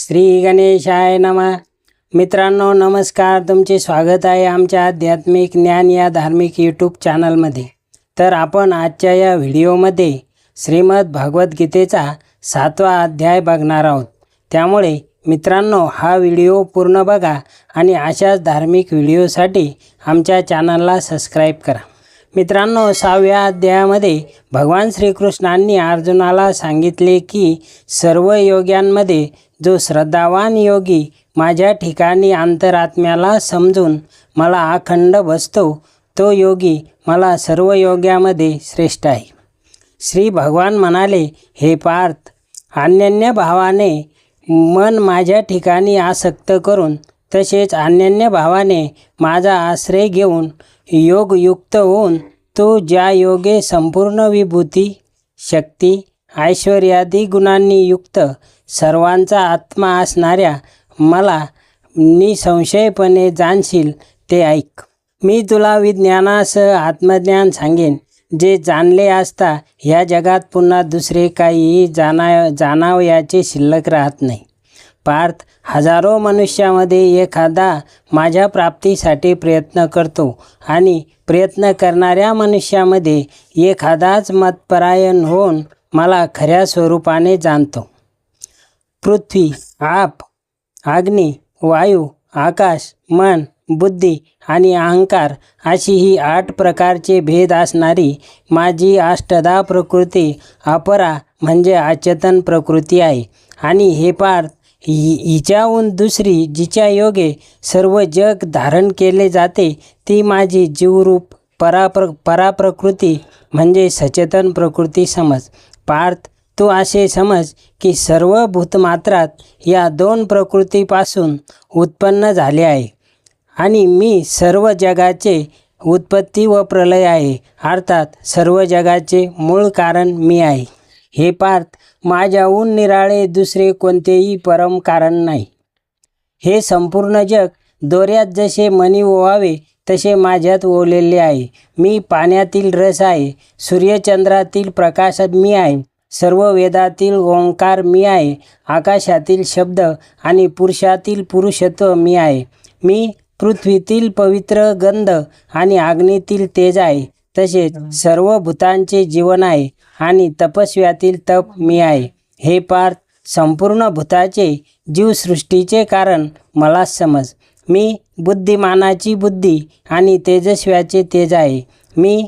श्री गणेशाय नम. मित्रांनो नमस्कार. तुमचे स्वागत आहे आमच्या आध्यात्मिक ज्ञान या धार्मिक यूट्यूब चॅनलमध्ये तर आपण आजच्या या व्हिडिओमध्ये श्रीमद भगवद्गीतेचा सातवा अध्याय बघणार आहोत. त्यामुळे मित्रांनो हा व्हिडिओ पूर्ण बघा आणि अशाच धार्मिक व्हिडिओसाठी आमच्या चॅनलला सबस्क्राईब करा. मित्रांनो सहाव्या अध्यायामध्ये भगवान श्रीकृष्णांनी अर्जुनाला सांगितले की सर्व योग्यांमध्ये जो श्रद्धावान योगी माझ्या ठिकाणी अंतरात्म्याला समजून मला अखंड बसतो तो योगी मला सर्व योग्यामध्ये श्रेष्ठ आहे. श्री भगवान म्हणाले हे पार्थ अन्यन्य भावाने मन माझ्या ठिकाणी आसक्त करून तसेच अन्यन्य भावाने माझा आश्रय घेऊन योगयुक्त होऊन तो ज्या योगे संपूर्ण विभूती शक्ती ऐश्वर्यादी गुणांनी युक्त सर्वांचा आत्मा असणाऱ्या मला निसंशयपणे जाणशील ते ऐक. मी तुला विज्ञानासह आत्मज्ञान सांगेन. जे जाणले असता ह्या जगात पुन्हा दुसरे काहीही जाणा जाणावयाचे शिल्लक राहत नाही. पार्थ हजारो मनुष्यामध्ये एखादा माझ्या प्राप्तीसाठी प्रयत्न करतो आणि प्रयत्न करणाऱ्या मनुष्यामध्ये एखादाच मतपरायण होऊन मला खऱ्या स्वरूपाने जाणतो. पृथ्वी आप अग्नी वायू आकाश मन बुद्धी आणि अहंकार अशी ही आठ प्रकारचे भेद असणारी माझी अष्टदा प्रकृती अपरा म्हणजे अचेतन प्रकृती आहे. आणि हे पार्थ हि हिच्याहून दुसरी जिच्या योगे सर्व जग धारण केले जाते ती माझी जीवरूप पराप्र पराप्रकृती म्हणजे सचेतन प्रकृती समज. पार्थ तू असे समज की सर्व भूतमात्रात या दोन प्रकृतीपासून उत्पन्न झाले आहे. आणि मी सर्व जगाचे उत्पत्ती व प्रलय आहे. अर्थात सर्व जगाचे मूळ कारण मी आहे. हे पार्थ माझ्याहून निराळे दुसरे कोणतेही परम कारण नाही. हे संपूर्ण जग दोऱ्यात जसे मणी ओवावे तसे माझ्यात ओवलेले आहे. मी पाण्यातील रस आहे. सूर्यचंद्रातील प्रकाशात मी आहे. सर्व वेदातील ओंकार मी आहे. आकाशातील शब्द आणि पुरुषातील पुरुषत्व मी आहे. मी पृथ्वीतील पवित्र गंध आणि अग्नीतील तेज आहे. तसेच सर्व भूतांचे जीवन आहे आणि तपस्व्यातील तप मी आहे. हे पार्थ संपूर्ण भूताचे जीवसृष्टीचे कारण मला समज. मी बुद्धिमानाची बुद्धी आणि तेजस्व्याचे तेज आहे. मी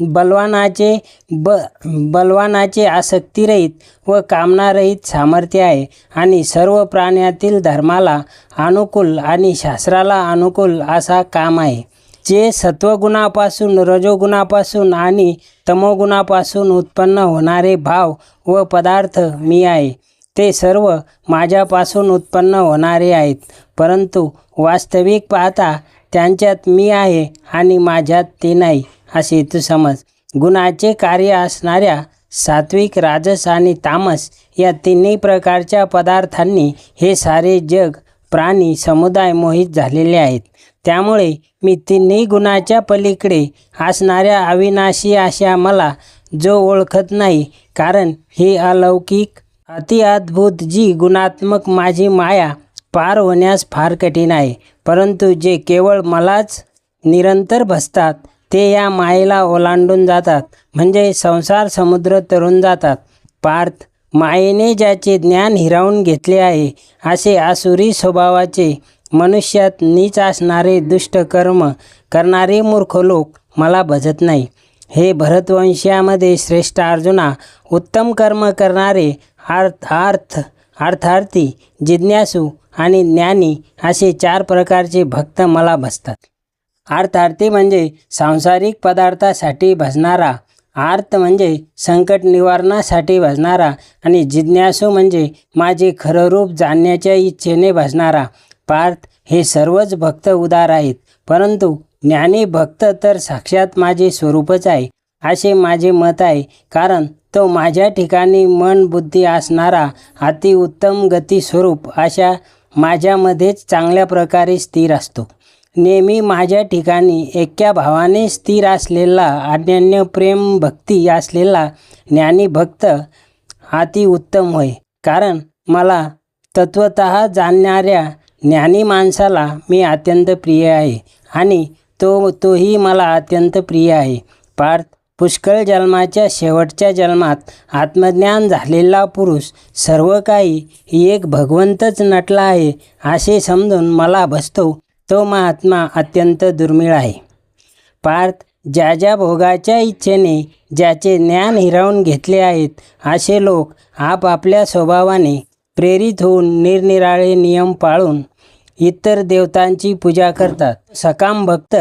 बलवानाचे ब बलवानाचे आसक्तीरहित व कामनारहित सामर्थ्य आहे आणि सर्व प्राण्यातील धर्माला अनुकूल आणि शास्त्राला अनुकूल असा काम आहे. जे सत्वगुणापासून रजोगुणापासून आणि तमोगुणापासून उत्पन्न होणारे भाव व पदार्थ मी आहे. ते सर्व माझ्यापासून उत्पन्न होणारे आहेत. परंतु वास्तविक पाहता त्यांच्यात मी आहे आणि माझ्यात ते नाही. असे तू समज. गुणाचे कार्य असणाऱ्या सात्विक राजस आणि तामस या तिन्ही प्रकारच्या पदार्थांनी हे सारे जग प्राणी समुदाय मोहित झालेले आहेत. त्यामुळे मी तिन्ही गुणाच्या पलीकडे असणाऱ्या अविनाशी अशा मला जो ओळखत नाही कारण हे अलौकिक अतिअद्भुत जी गुणात्मक माझी माया पार होण्यास फार कठीण आहे. परंतु जे केवळ मलाच निरंतर भसतात ते या मायेला ओलांडून जातात. म्हणजे संसार समुद्र तरून जातात. पार्थ मायेने ज्याचे ज्ञान हिरावून घेतले आहे असे आसुरी स्वभावाचे मनुष्यात नीच असणारे दुष्ट कर्म करणारे मूर्ख लोक मला भजत नाही. हे भरतवंशामध्ये श्रेष्ठ अर्जुना उत्तम कर्म करणारे अर्थ अर्थ अर्थार्थी जिज्ञासू आणि ज्ञानी असे चार प्रकारचे भक्त मला भसतात. अर्थार्थी म्हणजे सांसारिक पदार्थासाठी भजणारा आर्त म्हणजे संकट निवारणासाठी भजणारा आणि जिज्ञासू म्हणजे माझे खरं रूप जाणण्याच्या इच्छेने भजणारा पार्थ हे सर्वच भक्त उदार आहेत परंतु ज्ञानी भक्त तर साक्षात माझे स्वरूपच आहे असे माझे मत आहे कारण तो माझ्या ठिकाणी मन बुद्धी असणारा अतिउत्तम गती स्वरूप अशा माझ्यामध्येच चांगल्या प्रकारे स्थिर असतो. नेहमी माझ्या ठिकाणी एक्या भावाने स्थिर असलेला अनन्य प्रेम भक्ती असलेला ज्ञानी भक्त अतिउत्तम होय. कारण मला तत्वत जाणणाऱ्या ज्ञानी माणसाला मी अत्यंत प्रिय आहे आणि तो तोही मला अत्यंत प्रिय आहे. पार्थ पुष्कळ जन्माच्या शेवटच्या जन्मात आत्मज्ञान झालेला पुरुष सर्व काही एक भगवंतच नटला आहे असे समजून मला बसतो तो महात्मा अत्यंत दुर्मिळ आहे. पार्थ ज्या ज्या भोगाच्या इच्छेने ज्याचे ज्ञान हिरावून घेतले आहेत असे लोक आपापल्या स्वभावाने प्रेरित होऊन निरनिराळे नियम पाळून इतर देवतांची पूजा करतात. सकाम भक्त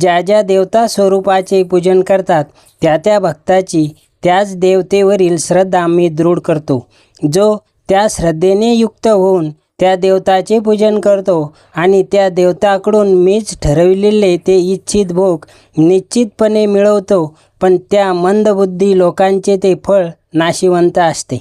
ज्या ज्या देवता स्वरूपाचे पूजन करतात त्या त्या भक्ताची त्याच देवतेवरील श्रद्धा मी दृढ करतो जो त्या श्रद्धेने युक्त होऊन त्या देवताचे पूजन करतो आणि त्या देवताकडून मीच ठरविलेले ते इच्छित भोग निश्चितपणे मिळवतो पण त्या मंदबुद्धी लोकांचे ते फळ नाशिवंत असते.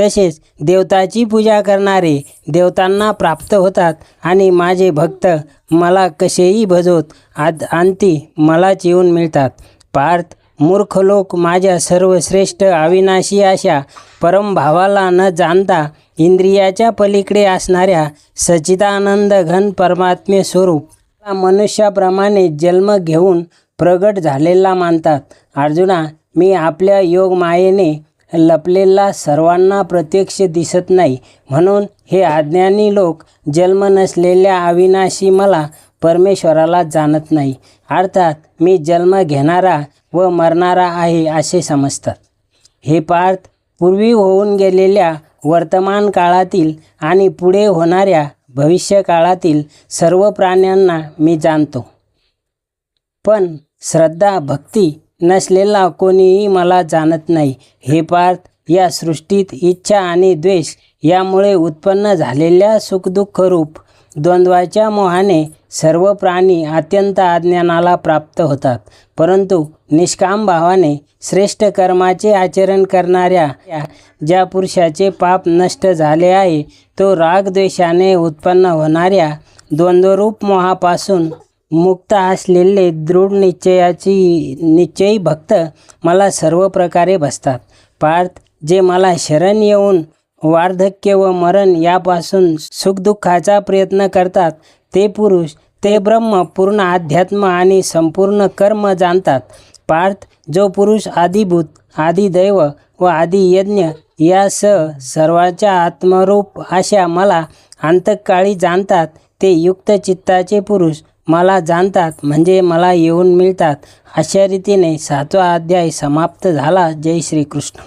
तसेच देवताची पूजा करणारे देवतांना प्राप्त होतात आणि माझे भक्त मला कसेही भजवत आद अंती मलाच येऊन मिळतात. पार्थ मूर्ख लोक माझ्या सर्वश्रेष्ठ अविनाशी अशा परमभावाला न जाणता इंद्रियाच्या पलीकडे असणाऱ्या सचिदानंद घन परमात्मे स्वरूप मनुष्याप्रमाणे जन्म घेऊन प्रगट झालेला मानतात. अर्जुना मी आपल्या योगमायेने लपलेला सर्वांना प्रत्यक्ष दिसत नाही. म्हणून हे अज्ञानी लोक जन्म नसलेल्या अविनाशी मला परमेश्वराला जाणत नाही. अर्थात मी जन्म घेणारा व मरणारा आहे असे समजतात. हे पार्थ पूर्वी होऊन गेलेल्या वर्तमान काळातील आणि पुढे होणाऱ्या भविष्यकाळातील सर्व प्राण्यांना मी जाणतो. पण श्रद्धा भक्ती नसलेला कोणीही मला जाणत नाही. हे पार्थ या सृष्टीत इच्छा आणि द्वेष यामुळे उत्पन्न झालेल्या सुखदुःखरूप द्वंद्वाच्या मोहाने सर्व प्राणी अत्यंत अज्ञानाला प्राप्त होतात. परंतु निष्काम भावाने श्रेष्ठ कर्माचे आचरण करणाऱ्या ज्या पुरुषाचे पाप नष्ट झाले आहे तो रागद्वेषाने उत्पन्न होणाऱ्या द्वंद्वरूप मोहापासून मुक्त असलेले दृढ निश्चयाची निश्चयी भक्त मला सर्व प्रकारे बसतात. पार्थ जे मला शरण येऊन वार्धक्य व मरण यापासून सुखदुःखाचा प्रयत्न करतात. ते पुरुष ते ब्रह्म पूर्ण अध्यात्म आणि संपूर्ण कर्म जाणतात. पार्थ जो पुरुष आदिभूत आदिदैव व आदि यज्ञ यासह सर्वाच्या आत्मरूप अशा मला अंतकाळी जाणतात. ते युक्त चित्ताचे पुरुष मला जाणतात म्हणजे मला येऊन मिळतात. अशा रीतीने सातवा अध्याय समाप्त झाला. जय श्रीकृष्ण.